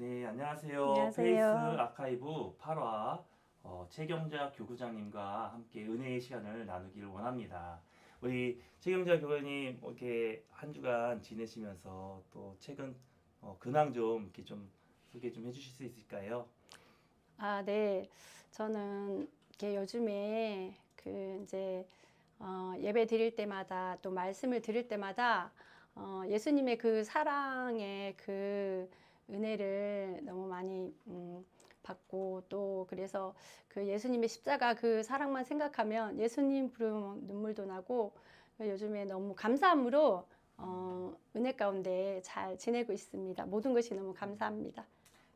네, 안녕하세요. 안녕하세요. 페이스 아카이브 8화 어, 최경자 교구장님과 함께 은혜의 시간을 나누기를 원합니다. 우리 최경자 교구님 뭐 이렇게 한 주간 지내시면서 또 최근 어, 근황 좀 이렇게 좀 소개 좀 해주실 수 있을까요? 아, 네. 저는 이렇게 요즘에 그 이제 어, 예배 드릴 때마다 또 말씀을 드릴 때마다 어, 예수님의 그 사랑의 그 은혜를 너무 많이 음, 받고 또 그래서 그 예수님의 십자가 그 사랑만 생각하면 예수님 부르면 눈물도 나고 요즘에 너무 감사함으로 어, 은혜 가운데 잘 지내고 있습니다. 모든 것이 너무 감사합니다.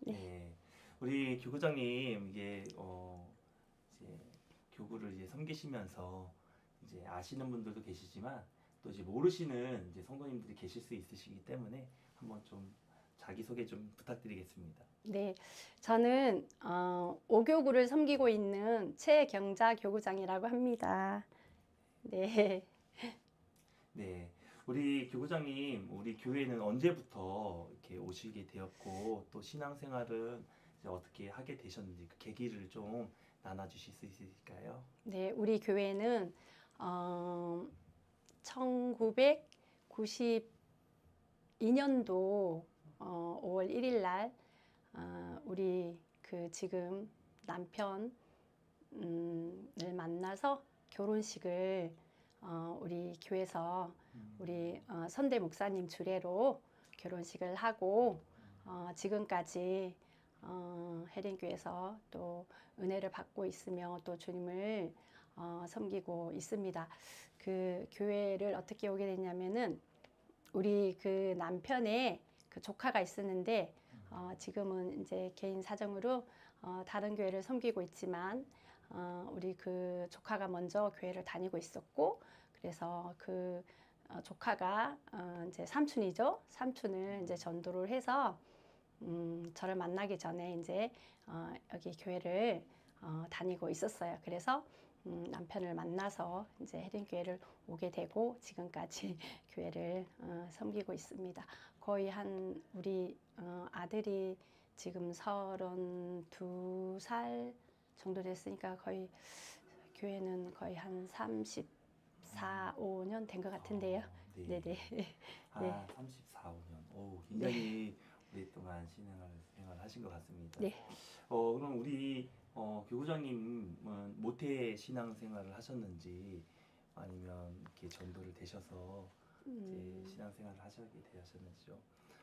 네. 우리 교구장님 이게 어, 이제 교구를 이제 섬기시면서 이제 아시는 분들도 계시지만 또 이제 모르시는 이제 성도님들이 계실 수 있으시기 때문에 한번 좀 자기 소개 좀 부탁드리겠습니다. 네, 저는 어, 오교구를 섬기고 있는 최경자 교구장이라고 합니다. 네, 네. 우리 교구장님, 우리 교회는 언제부터 이렇게 오시게 되었고 또 신앙생활은 이제 어떻게 하게 되셨는지 그 계기를 좀 나눠 주실 수 있을까요? 네, 우리 교회는 어, 1992년도 어, 5월 1일 날 어, 우리 그 지금 남편을 만나서 결혼식을 어, 우리 교회에서 우리 어, 선대 목사님 주례로 결혼식을 하고 어, 지금까지 어, 해린교에서 또 은혜를 받고 있으며 또 주님을 어, 섬기고 있습니다. 그 교회를 어떻게 오게 됐냐면은 우리 그 남편의 그 조카가 있었는데 어, 지금은 이제 개인 사정으로 어, 다른 교회를 섬기고 있지만 어, 우리 그 조카가 먼저 교회를 다니고 있었고 그래서 그 어, 조카가 어, 이제 삼촌이죠. 삼촌을 이제 전도를 해서 음, 저를 만나기 전에 이제 어, 여기 교회를 어, 다니고 있었어요. 그래서 음, 남편을 만나서 이제 해린 교회를 오게 되고 지금까지 교회를 어, 섬기고 있습니다. 거의 한 우리 어, 아들이 지금 서른 두 살 정도 됐으니까 거의 교회는 거의 한 34, 5년 된 것 같은데요. 네. 네네. 아, 네. 34, 5년. 오, 굉장히 오랫동안 신앙을 생활하신 것 같습니다. 네. 어, 그럼 우리 어, 교구장님은 모태 신앙 생활을 하셨는지 아니면 이렇게 전도를 되셔서 이제 음, 신앙 생활을 하시게 되셨는지요?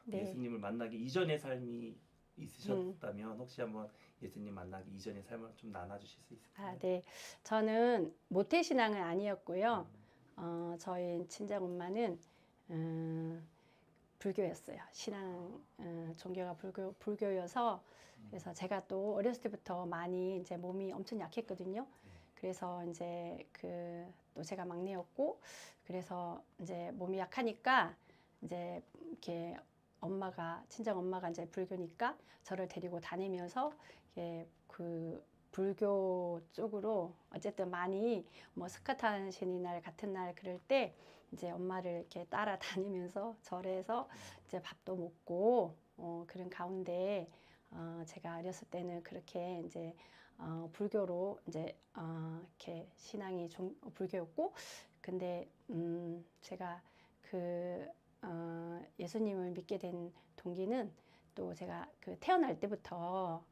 네. 예수님을 만나기 이전의 삶이 있으셨다면 혹시 한번 예수님 만나기 이전의 삶을 좀 나눠주실 수 있을까요? 아, 네. 저는 모태 신앙은 아니었고요. 음, 어, 저희 친정 엄마는 음, 불교였어요. 신앙 음, 종교가 불교 불교여서 그래서 제가 또 어렸을 때부터 많이 이제 몸이 엄청 약했거든요. 그래서 이제 그 또 제가 막내였고 그래서 이제 몸이 약하니까 이제 이렇게 엄마가 친정 엄마가 이제 불교니까 저를 데리고 다니면서 이게 그 불교 쪽으로 어쨌든 많이 뭐 스카탄 신이 날 같은 날 그럴 때 이제 엄마를 이렇게 따라다니면서 절에서 이제 밥도 먹고 어, 그런 가운데 어, 제가 어렸을 때는 그렇게 이제 어, 불교로 이제 어, 이렇게 신앙이 좀 불교였고 근데 음, 제가 그 어, 예수님을 믿게 된 동기는 또 제가 그 태어날 때부터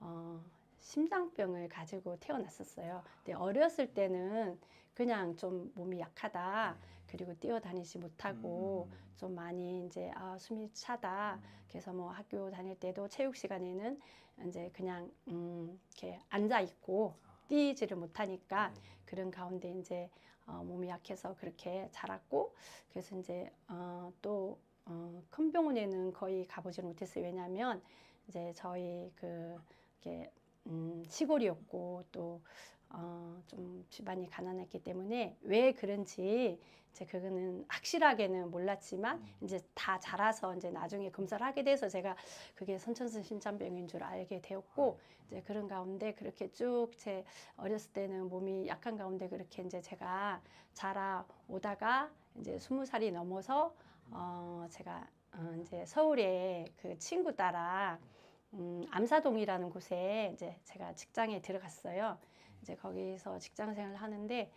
어, 심장병을 가지고 태어났었어요. 근데 어렸을 때는 그냥 좀 몸이 약하다. 그리고 뛰어다니지 못하고 음, 좀 많이 이제 아 숨이 차다. 그래서 뭐 학교 다닐 때도 체육 시간에는 이제 그냥 음 이렇게 앉아 있고 뛰지를 못하니까 네. 그런 가운데 이제 어, 몸이 약해서 그렇게 자랐고 그래서 이제 어, 또 어, 큰 병원에는 거의 가보지 못했어요. 왜냐하면 이제 저희 그 이렇게 음, 시골이었고 또 어, 좀 집안이 가난했기 때문에 왜 그런지 이제 그거는 확실하게는 몰랐지만 음. 이제 다 자라서 이제 나중에 검사를 하게 돼서 제가 그게 선천성 심장병인 줄 알게 되었고 이제 그런 가운데 그렇게 쭉 제 어렸을 때는 몸이 약한 가운데 그렇게 이제 제가 자라오다가 이제 스무 살이 넘어서 어 제가 어 이제 서울에 그 친구 따라 음, 암사동이라는 곳에 이제 제가 직장에 들어갔어요. 이제 거기서 직장 생활을 하는데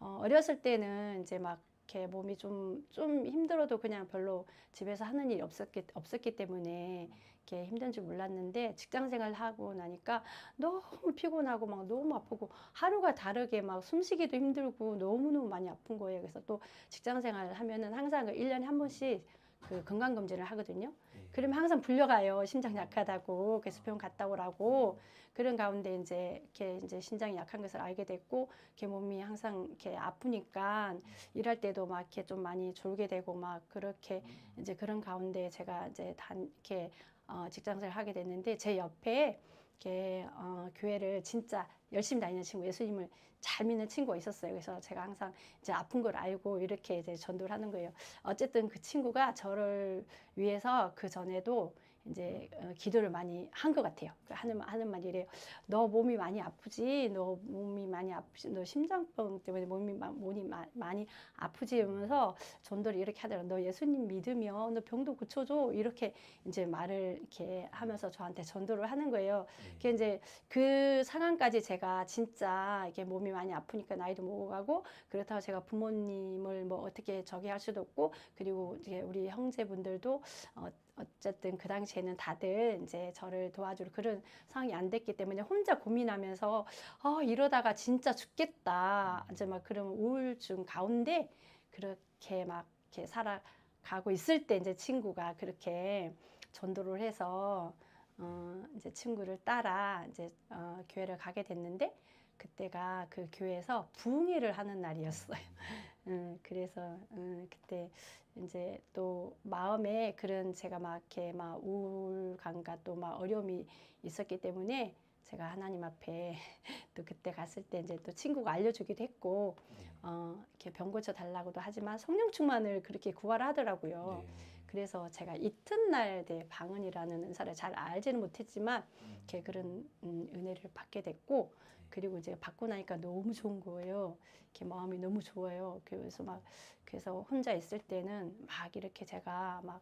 어, 어렸을 때는 이제 막 이렇게 몸이 좀 좀 힘들어도 그냥 별로 집에서 하는 일이 없었기 없었기 때문에 이렇게 힘든 줄 몰랐는데 직장 생활을 하고 나니까 너무 피곤하고 막 너무 아프고 하루가 다르게 막 숨쉬기도 힘들고 너무너무 많이 아픈 거예요. 그래서 또 직장 생활을 하면은 항상 그 1년에 한 번씩 그 건강 검진을 하거든요. 네. 그러면 항상 불려가요. 심장 약하다고. 그래서 병원 갔다 오라고. 그런 가운데 이제 이렇게 이제 신장이 약한 것을 알게 됐고, 이렇게 몸이 항상 이렇게 아프니까 일할 때도 막 이렇게 좀 많이 졸게 되고 막 그렇게 음. 이제 그런 가운데 제가 이제 단 이렇게 어, 직장생활 하게 됐는데 제 옆에 이렇게 어, 교회를 진짜 열심히 다니는 친구, 예수님을 잘 믿는 친구가 있었어요. 그래서 제가 항상 이제 아픈 걸 알고 이렇게 이제 전도를 하는 거예요. 어쨌든 그 친구가 저를 위해서 그 전에도 이제 어, 기도를 많이 한 것 같아요. 그 하는 말- 하는 말이 이래요. 너 몸이 많이 아프지? 너 몸이 많이 아프지? 너 심장병 때문에 몸이 마- 몸이 마- 많이 아프지? 이러면서 전도를 이렇게 하더라고. 너 예수님 믿으면 너 병도 고쳐줘. 이렇게 이제 말을 이렇게 하면서 저한테 전도를 하는 거예요. 네. 그 이제 그 상황까지 제가 진짜 이게 몸이 많이 아프니까 나이도 먹어가고 그렇다고 제가 부모님을 뭐 어떻게 저기 할 수도 없고 그리고 이제 우리 형제분들도 어, 어쨌든 그 당시에는 다들 이제 저를 도와줄 그런 상황이 안 됐기 때문에 혼자 고민하면서 아 이러다가 진짜 죽겠다 이제 막 그런 우울증 가운데 그렇게 막 이렇게 살아가고 있을 때 이제 친구가 그렇게 전도를 해서 어, 이제 친구를 따라 이제 어, 교회를 가게 됐는데 그때가 그 교회에서 부흥회를 하는 날이었어요. 음, 그래서 음, 그때 이제 또 마음에 그런 제가 막 이렇게 막 우울감과 또 막 어려움이 있었기 때문에 제가 하나님 앞에 또 그때 갔을 때 이제 또 친구가 알려주기도 했고 네. 어, 이렇게 병 고쳐 달라고도 하지만 성령 충만을 그렇게 구하라 하더라고요. 네. 그래서 제가 이튿날 대 방언이라는 은사를 잘 알지는 못했지만 음. 이렇게 그런 음, 은혜를 받게 됐고 그리고 이제 받고 나니까 너무 좋은 거예요. 이렇게 마음이 너무 좋아요. 그래서 막 그래서 혼자 있을 때는 막 이렇게 제가 막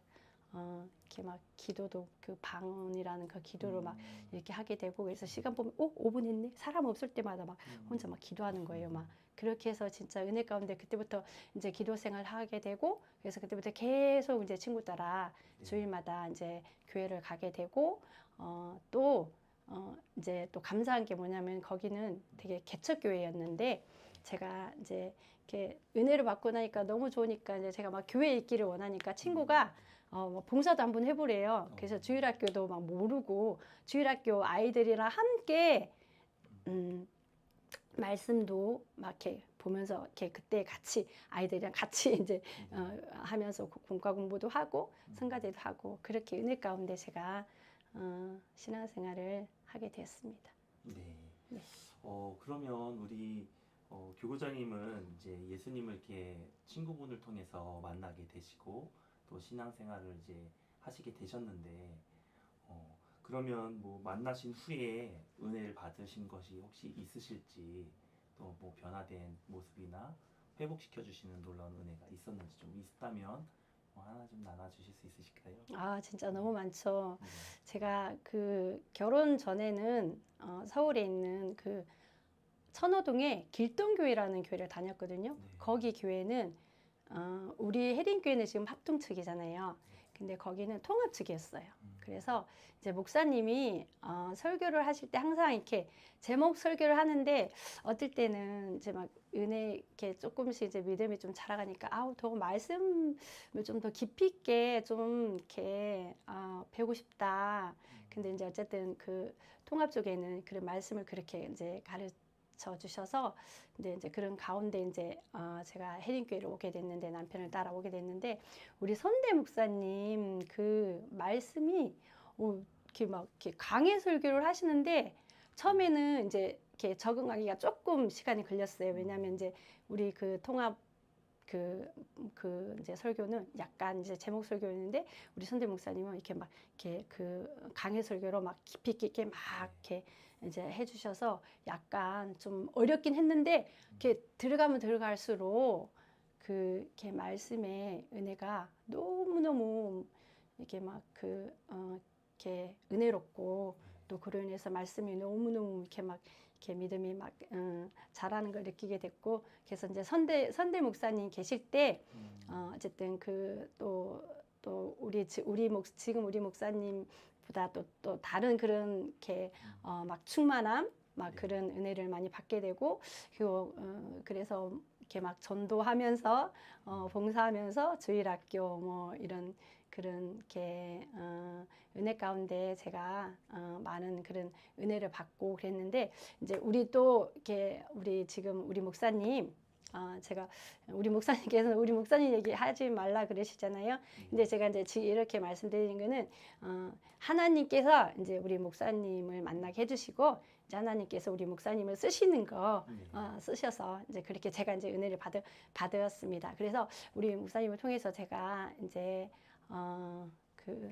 어, 이렇게 막 기도도 그 방언이라는 그 기도를 막 음. 이렇게 하게 되고 그래서 시간 보면 오 5분 했네 사람 없을 때마다 막 음. 혼자 막 기도하는 거예요. 막 그렇게 해서 진짜 은혜 가운데 그때부터 이제 기도 생활 하게 되고 그래서 그때부터 계속 이제 친구 따라 네. 주일마다 이제 교회를 가게 되고 어, 또 어, 이제 또 감사한 게 뭐냐면 거기는 되게 개척 교회였는데 제가 이제 이렇게 은혜를 받고 나니까 너무 좋으니까 이제 제가 막 교회에 있기를 원하니까 친구가 어, 뭐 봉사도 한번 해보래요. 그래서 어. 주일학교도 막 모르고 주일학교 아이들이랑 함께 음, 말씀도 막 이렇게 보면서 이렇게 그때 같이 아이들이랑 같이 이제 어, 하면서 고- 공과 공부도 하고 성가대도 하고 그렇게 은혜 가운데 제가 어, 신앙생활을 하게 되었습니다. 네. 네. 어 그러면 우리 어, 교구장님은 이제 예수님을 이렇게 친구분을 통해서 만나게 되시고 또 신앙생활을 이제 하시게 되셨는데 어 그러면 뭐 만나신 후에 은혜를 받으신 것이 혹시 있으실지 또 뭐 변화된 모습이나 회복시켜 주시는 놀라운 은혜가 있었는지 좀 있다면 뭐 하나 좀 나눠주실 수 있으실까요? 아 진짜 너무 많죠. 네. 제가 그 결혼 전에는 어, 서울에 있는 그 천호동에 길동교회라는 교회를 다녔거든요. 네. 거기 교회는 어, 우리 혜린교회는 지금 합동 측이잖아요. 근데 거기는 통합 측이었어요. 음. 그래서 이제 목사님이 어, 설교를 하실 때 항상 이렇게 제목 설교를 하는데 어떨 때는 이제 막 은혜 이렇게 조금씩 이제 믿음이 좀 자라가니까 아우 더 말씀을 좀 더 깊이 있게 좀 이렇게 어, 배우고 싶다. 근데 이제 어쨌든 그 통합 쪽에는 그런 말씀을 그렇게 이제 가르쳐 주셔서 근데 이제 그런 가운데 이제 어, 제가 혜린교회를 오게 됐는데 남편을 따라 오게 됐는데 우리 선대 목사님 그 말씀이 어, 이렇게 막 이렇게 강해 설교를 하시는데 처음에는 이제 이렇게 적응하기가 조금 시간이 걸렸어요. 왜냐하면 이제 우리 그 통합 그, 그 이제 설교는 약간 이제 제목 설교였는데 우리 선대 목사님은 이렇게 막 이렇게 그 강해 설교로 막 깊이 있게 막 이렇게 이제 해주셔서 약간 좀 어렵긴 했는데 이렇게 들어가면 들어갈수록 그 이렇게 말씀의 은혜가 너무 너무 이렇게 막그 어, 이렇게 은혜롭고 또 그로 인해서 말씀이 너무 너무 이렇게 막 이렇게 믿음이 막 음, 자라는 걸 느끼게 됐고 그래서 이제 선대 선대 목사님 계실 때 음. 어, 어쨌든 그 또 또 우리 지- 우리 목 지금 우리 목사님 보다 또 또 다른 그런 이렇게 어, 막 충만함 막 네. 그런 은혜를 많이 받게 되고 그리고 어, 그래서 이렇게 막 전도하면서 어, 봉사하면서 주일학교 뭐 이런 그런 이렇게 어, 은혜 가운데 제가 어, 많은 그런 은혜를 받고 그랬는데 이제 우리 또 이렇게 우리 지금 우리 목사님 아, 제가 우리 목사님께서 우리 목사님 얘기 하지 말라 그러시잖아요. 근데 제가 이제 지- 이렇게 말씀드리는 거는 어, 하나님께서 이제 우리 목사님을 만나게 해주시고 이제 하나님께서 우리 목사님을 쓰시는 거 네. 어, 쓰셔서 이제 그렇게 제가 이제 은혜를 받 받았습니다. 그래서 우리 목사님을 통해서 제가 이제 어, 그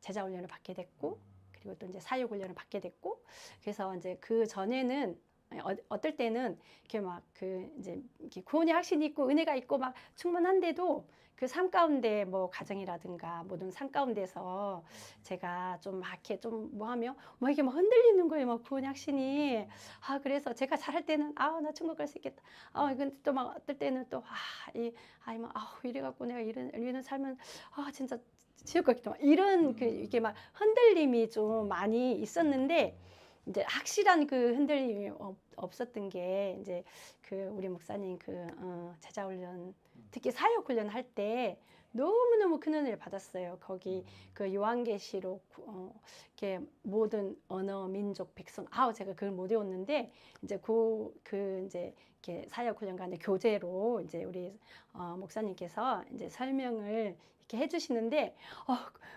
제자 훈련을 받게 됐고 그리고 또 이제 사역 훈련을 받게 됐고 그래서 이제 그 전에는 어, 어떨 때는 이렇게 막 그 이제 이렇게 구원의 확신이 있고 은혜가 있고 막 충만한데도 그 삶 가운데 뭐 가정이라든가 모든 삶 가운데서 제가 좀 막 이렇게 좀 뭐 하며 뭐 이게 막 흔들리는 거예요. 막 구원의 확신이. 아 그래서 제가 잘할 때는 아 나 천국 갈 수 있겠다. 아 근데 또 막 어떨 때는 또아이 아이 막 아우 이래 갖고 내가 이런 이런 삶은 아 진짜 지옥 가겠다. 막 이런 그 이게 막 흔들림이 좀 많이 있었는데 이제 확실한 그 흔들림이 없, 없었던 게 이제 그 우리 목사님 그 어, 제자 훈련 특히 사역 훈련 할 때 너무 너무 큰 은혜를 받았어요. 거기 그 요한계시록 어, 이렇게 모든 언어, 민족, 백성 아우 제가 그걸 못 외웠는데 이제 그, 그 이제 이렇게 사역 훈련 가운데 교재로 이제 우리 어, 목사님께서 이제 설명을 이렇게 해주시는데 어,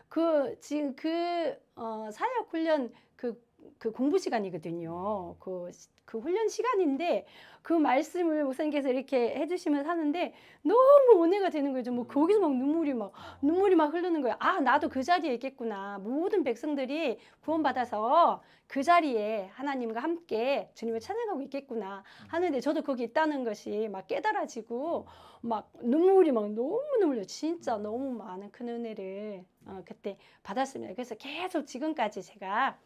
그 지금 그 어, 사역 훈련 그, 그 공부 시간이거든요. 그, 그 훈련 시간인데 그 말씀을 목사님께서 이렇게 해주시면서 하는데 너무 은혜가 되는 거죠. 뭐 거기서 막 눈물이 막 눈물이 막 흐르는 거예요. 아, 나도 그 자리에 있겠구나. 모든 백성들이 구원받아서 그 자리에 하나님과 함께 주님을 찬양하고 있겠구나 하는데 저도 거기 있다는 것이 막 깨달아지고 막 눈물이 막 너무너무 흘려요. 진짜 너무 많은 큰 은혜를 어, 그때 받았습니다. 그래서 계속 지금까지 제가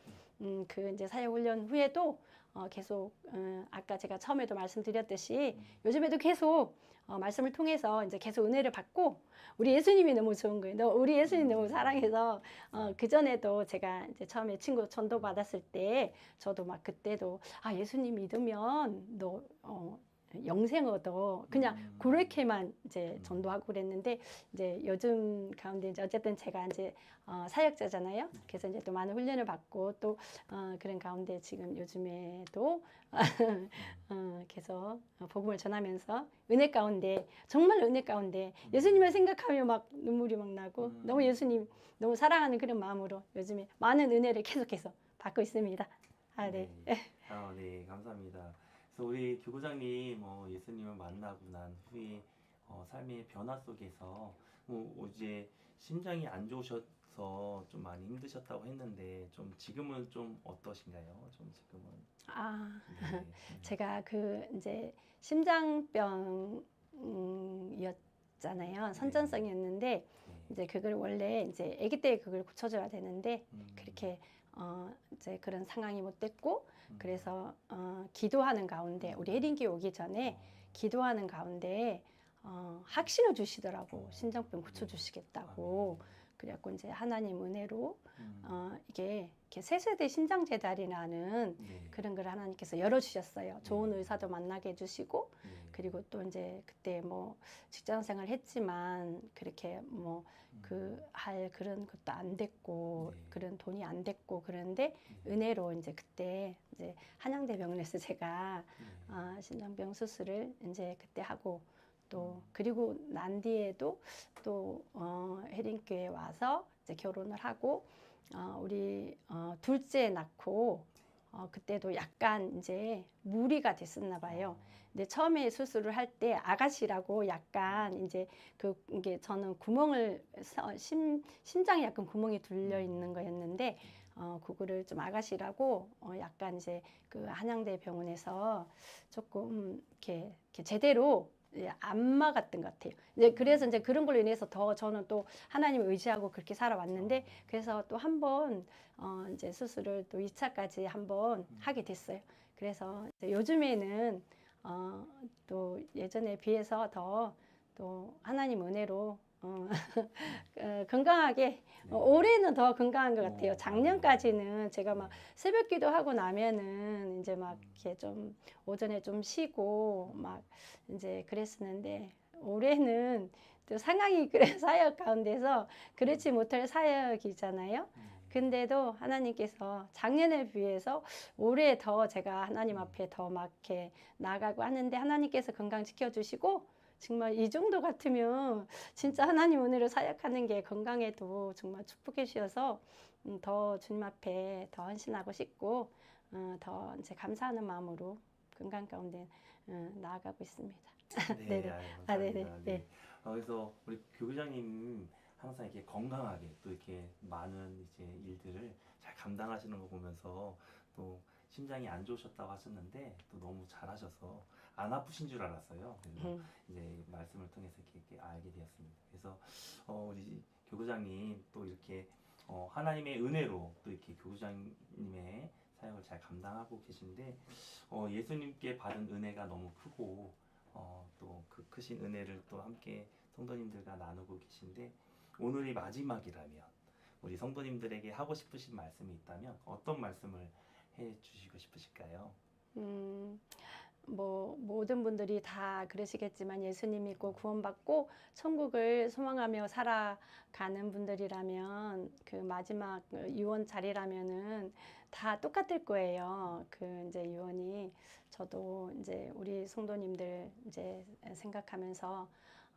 음, 그 이제 사역 훈련 후에도 어, 계속 어, 아까 제가 처음에도 말씀드렸듯이 요즘에도 계속 어, 말씀을 통해서 이제 계속 은혜를 받고 우리 예수님이 너무 좋은 거예요. 너 우리 예수님 너무 사랑해서 어, 그 전에도 제가 이제 처음에 친구 전도 받았을 때 저도 막 그때도 아 예수님 믿으면 너 어, 영생 얻어 그냥 음. 그렇게만 이제 전도하고 그랬는데 이제 요즘 가운데 이제 어쨌든 제가 이제 어, 사역자잖아요. 그래서 이제 또 많은 훈련을 받고 또 어, 그런 가운데 지금 요즘에도 어, 계속 어, 복음을 전하면서 은혜 가운데 정말 은혜 가운데 예수님을 생각하며 막 눈물이 막 나고 음. 너무 예수님 너무 사랑하는 그런 마음으로 요즘에 많은 은혜를 계속해서 받고 있습니다. 아 네. 아, 네, 감사합니다. 그래서 우리 교구장님 어, 예수님을 만나고 난 후에 어, 삶의 변화 속에서 뭐 이제 심장이 안 좋으셔서 좀 많이 힘드셨다고 했는데 좀 지금은 좀 어떠신가요? 좀 지금은 아 네. 음. 제가 그 이제 심장병이었잖아요. 선전성이었는데 네. 이제 그걸 원래 이제 아기 때 그걸 고쳐줘야 되는데 음. 그렇게 어 이제 그런 상황이 못 됐고 음. 그래서 어 기도하는 가운데 우리 혜린기 오기 전에 기도하는 가운데 어 확신을 주시더라고. 어. 심장병 고쳐주시겠다고 그래갖고 이제 하나님 은혜로 음. 어 이게 이렇게 세세대 심장재단이라는 네. 그런 걸 하나님께서 열어주셨어요. 좋은 네. 의사도 만나게 해주시고 네. 그리고 또 이제 그때 뭐 직장 생활 했지만 그렇게 뭐 음. 그할 그런 것도 안 됐고 네. 그런 돈이 안 됐고 그런데 네. 은혜로 이제 그때 이제 한양대 병원에서 제가 네. 아, 심장병 수술을 이제 그때 하고 또 음. 그리고 난 뒤에도 또 어, 혜린교회 와서 이제 결혼을 하고 어, 우리 어, 둘째 낳고 어, 그때도 약간 이제 무리가 됐었나 봐요. 근데 처음에 수술을 할 때 아가씨라고 약간 이제 그 이게 저는 구멍을 서- 심 심장에 약간 구멍이 뚫려 있는 거였는데 어 그거를 좀 아가씨라고 어 약간 이제 그 한양대 병원에서 조금 이렇게, 이렇게 제대로 예, 안 막았던 것 같아요. 이제 그래서 이제 그런 걸로 인해서 더 저는 또 하나님을 의지하고 그렇게 살아왔는데 그래서 또 한번 어, 이제 수술을 또 2차까지 한번 하게 됐어요. 그래서 요즘에는 어, 또 예전에 비해서 더 또 하나님 은혜로 어, 어, 건강하게 어, 올해는 더 건강한 것 같아요. 네. 오, 작년까지는 제가 막 새벽 기도하고 나면은 이제 막 이렇게 좀 오전에 좀 쉬고 막 이제 그랬었는데 올해는 또 상황이 그래 사역 가운데서 그렇지 못할 사역이잖아요. 음. 근데도 하나님께서 작년에 비해서 올해 더 제가 하나님 앞에 더 막 이렇게 나가고 하는데 하나님께서 건강 지켜주시고 정말 이 정도 같으면 진짜 하나님 은혜로 사역하는 게 건강에도 정말 축복해 주셔서 음, 더 주님 앞에 더 헌신하고 싶고 어, 더 이제 감사하는 마음으로 건강 가운데 어, 나아가고 있습니다. 네, 네네. 아유, 아, 네네. 네. 네. 어, 그래서 우리 교구장님 항상 이렇게 건강하게 또 이렇게 많은 이제 일들을 잘 감당하시는 거 보면서 또 심장이 안 좋으셨다고 하셨는데 또 너무 잘하셔서 안 아프신 줄 알았어요. 그래서 음, 이제 말씀을 통해서 이렇게, 이렇게 알게 되었습니다. 그래서 어, 우리 교구장님 또 이렇게 어, 하나님의 은혜로 또 이렇게 교구장님의 사역을 잘 감당하고 계신데 어, 예수님께 받은 은혜가 너무 크고 어, 또 그 크신 은혜를 또 함께 성도님들과 나누고 계신데 오늘이 마지막이라면 우리 성도님들에게 하고 싶으신 말씀이 있다면 어떤 말씀을 해 주시고 싶으실까요? 음, 뭐 모든 분들이 다 그러시겠지만 예수님 믿고 구원받고 천국을 소망하며 살아가는 분들이라면 그 마지막 유언 자리라면은 다 똑같을 거예요. 그 이제 유언이 저도 이제 우리 성도님들 이제 생각하면서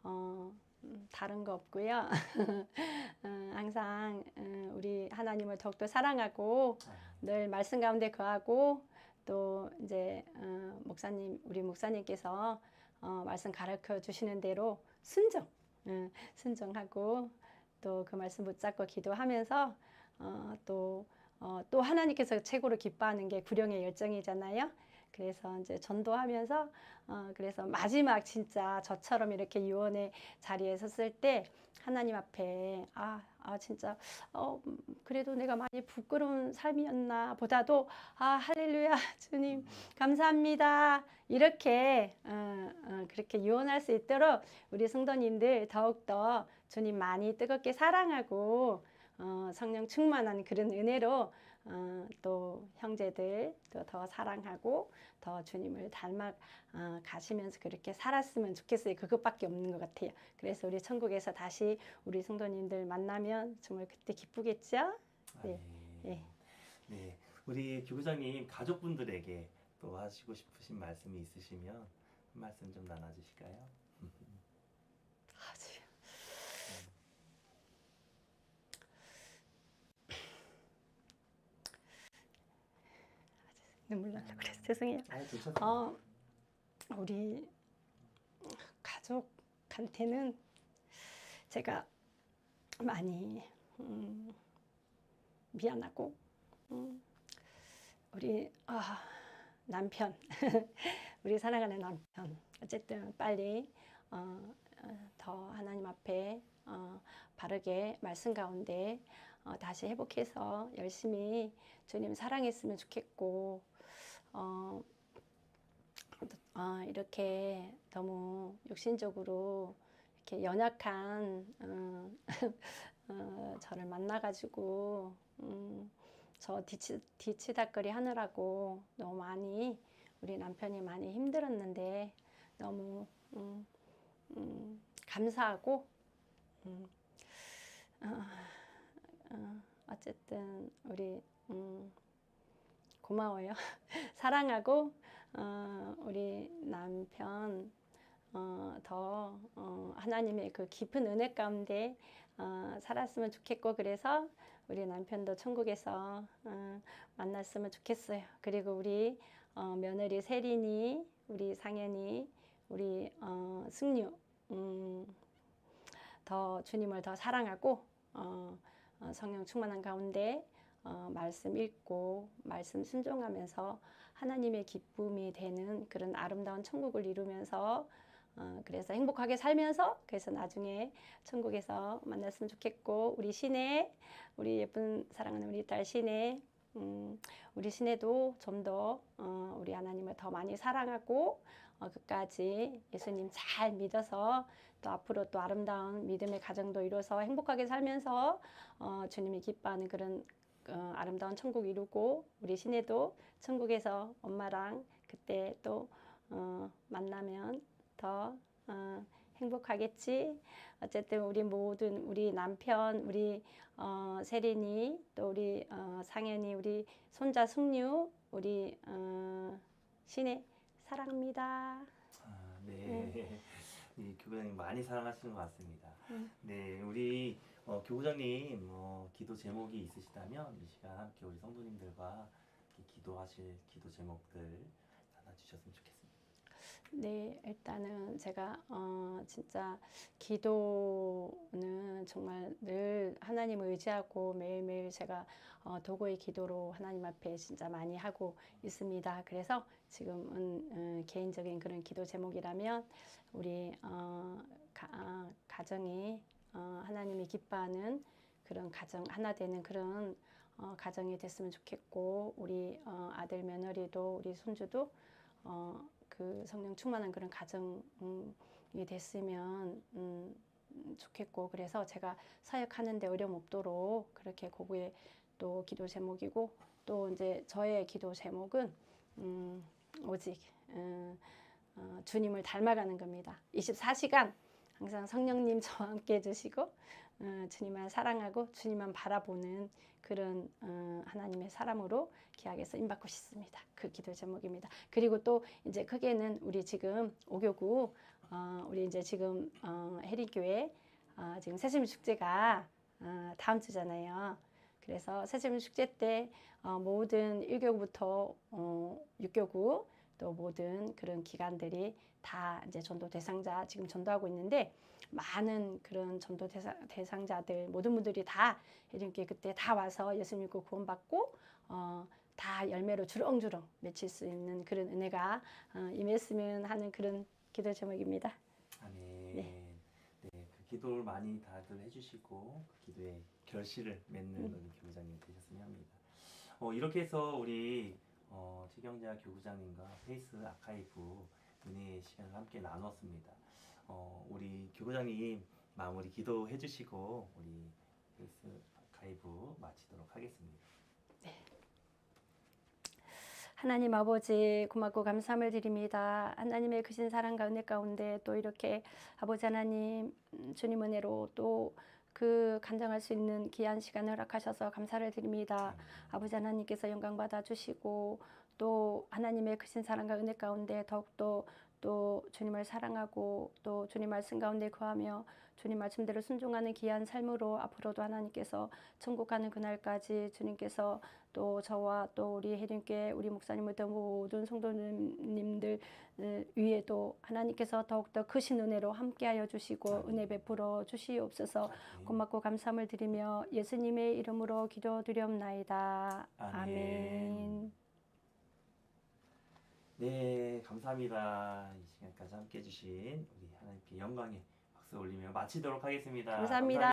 어 음, 다른 거 없고요. 어, 항상 어, 우리 하나님을 더욱더 사랑하고 늘 말씀 가운데 거하고 또 이제 어, 목사님 우리 목사님께서 어, 말씀 가르쳐 주시는 대로 순종 어, 순종하고 또 그 말씀 붙잡고 기도하면서 어, 또 어, 또 하나님께서 최고로 기뻐하는 게 구령의 열정이잖아요. 그래서 이제 전도하면서 어, 그래서 마지막 진짜 저처럼 이렇게 유언의 자리에 섰을 때 하나님 앞에 아, 아 진짜 어, 음, 그래도 내가 많이 부끄러운 삶이었나 보다도 아 할렐루야 주님 감사합니다. 이렇게 어, 어, 그렇게 유언할 수 있도록 우리 성도님들 더욱더 주님 많이 뜨겁게 사랑하고 어, 성령 충만한 그런 은혜로 어, 또 형제들 또 더 사랑하고 더 주님을 닮아 어, 가시면서 그렇게 살았으면 좋겠어요. 그것밖에 없는 것 같아요. 그래서 우리 천국에서 다시 우리 성도님들 만나면 정말 그때 기쁘겠죠? 네, 네. 네. 네. 우리 교구장님 가족분들에게 또 하시고 싶으신 말씀이 있으시면 한 말씀 좀 나눠주실까요? 아주 눈물 날라 그래서 죄송해요. 아. 어, 우리 가족한테는 제가 많이 음, 미안하고 음, 우리 아, 남편 우리 사랑하는 남편 어쨌든 빨리 어, 어, 더 하나님 앞에 어, 바르게 말씀 가운데 어, 다시 회복해서 열심히 주님 사랑했으면 좋겠고 어, 아, 이렇게 너무 욕심적으로 이렇게 연약한 어, 어, 저를 만나가지고 음, 저 뒤치, 뒤치다거리 하느라고 너무 많이 우리 남편이 많이 힘들었는데 너무 음, 음, 감사하고 음, 어, 어, 어쨌든 우리 음, 고마워요. 사랑하고 어, 우리 남편 어, 더 어, 하나님의 그 깊은 은혜 가운데 어, 살았으면 좋겠고 그래서 우리 남편도 천국에서 어, 만났으면 좋겠어요. 그리고 우리 어, 며느리 세린이, 우리 상현이, 우리 어, 승유 음, 더 주님을 더 사랑하고 어, 어, 성령 충만한 가운데 어, 말씀 읽고 말씀 순종하면서 하나님의 기쁨이 되는 그런 아름다운 천국을 이루면서 어, 그래서 행복하게 살면서 그래서 나중에 천국에서 만났으면 좋겠고 우리 신혜 우리 예쁜 사랑하는 우리 딸 신혜 음, 우리 신혜도 좀더 어, 우리 하나님을 더 많이 사랑하고 어, 끝까지 예수님 잘 믿어서 또 앞으로 또 아름다운 믿음의 가정도 이루어서 행복하게 살면서 어, 주님이 기뻐하는 그런 어, 아름다운 천국 이루고 우리 신혜도 천국에서 엄마랑 그때 또 어, 만나면 더 어, 행복하겠지. 어쨌든 우리 모든 우리 남편, 우리 어, 세린이, 또 우리 어, 상현이, 우리 손자 승유, 우리 어, 신혜 사랑합니다. 아, 네. 이 교구장님 많이 사랑하시는 것 같습니다. 음. 네, 우리 어, 교구장님 어, 기도 제목이 있으시다면 이 시간 함께 우리 성도님들과 기도하실 기도 제목들 하나 주셨으면 좋겠습니다. 네, 일단은 제가 어, 진짜 기도는 정말 늘 하나님을 의지하고 매일매일 제가 어, 도구의 기도로 하나님 앞에 진짜 많이 하고 있습니다. 그래서 지금은 어, 개인적인 그런 기도 제목이라면 우리 어, 가, 아, 가정이 어, 하나님이 기뻐하는 그런 가정 하나 되는 그런 어, 가정이 됐으면 좋겠고 우리 어, 아들 며느리도 우리 손주도 어, 그 성령 충만한 그런 가정이 됐으면 음, 좋겠고 그래서 제가 사역하는데 어려움 없도록 그렇게 고구의 또 기도 제목이고 또 이제 저의 기도 제목은 음, 오직 음, 어, 주님을 닮아가는 겁니다. 24시간 항상 성령님 저와 함께 해주시고 어, 주님만 사랑하고 주님만 바라보는 그런 어, 하나님의 사람으로 귀하게 쓰임 받고 싶습니다. 그 기도 제목입니다. 그리고 또 이제 크게는 우리 지금 오교구 어, 우리 이제 지금 어, 해리교회 어, 지금 새수미 축제가 어, 다음 주잖아요. 그래서 새수미 축제 때 어, 모든 1교구부터 어, 6교구 또 모든 그런 기관들이 다 이제 전도 대상자 지금 전도하고 있는데 많은 그런 전도 대상, 대상자들 모든 분들이 다 이렇게 그때 다 와서 예수 믿고 구원받고 어, 다 열매로 주렁주렁 맺힐 수 있는 그런 은혜가 어, 임했으면 하는 그런 기도 제목입니다. 아멘. 네. 네. 그 기도를 많이 다들 해주시고 그 기도의 결실을 맺는 음. 우리 교구장님 되셨으면 합니다. 어, 이렇게 해서 우리 어, 최경자 교구장님과 페이스 아카이브 은혜의 시간을 함께 나눴습니다. 어, 우리 교구장님 마무리 기도해 주시고 우리 페이스 아카이브 마치도록 하겠습니다. 하나님 아버지 고맙고 감사함을 드립니다. 하나님의 크신 사랑과 은혜 가운데 또 이렇게 아버지 하나님 음, 주님 은혜로 또 그 간증할 수 있는 귀한 시간을 허락하셔서 감사를 드립니다. 아버지 하나님께서 영광 받아 주시고 또 하나님의 크신 사랑과 은혜 가운데 더욱더 또 주님을 사랑하고 또 주님 말씀 가운데 거하며 주님 말씀대로 순종하는 귀한 삶으로 앞으로도 하나님께서 천국 가는 그날까지 주님께서 또 저와 또 우리 혜림께 우리 목사님을 또 모든 성도님들 어, 위에도 하나님께서 더욱더 크신 은혜로 함께하여 주시고 은혜 베풀어 주시옵소서. 고맙고 감사함을 드리며 예수님의 이름으로 기도드리옵나이다. 아멘. 네, 감사합니다. 이 시간까지 함께 해주신 우리 하나님께 영광의 박수 올리며 마치도록 하겠습니다. 감사합니다.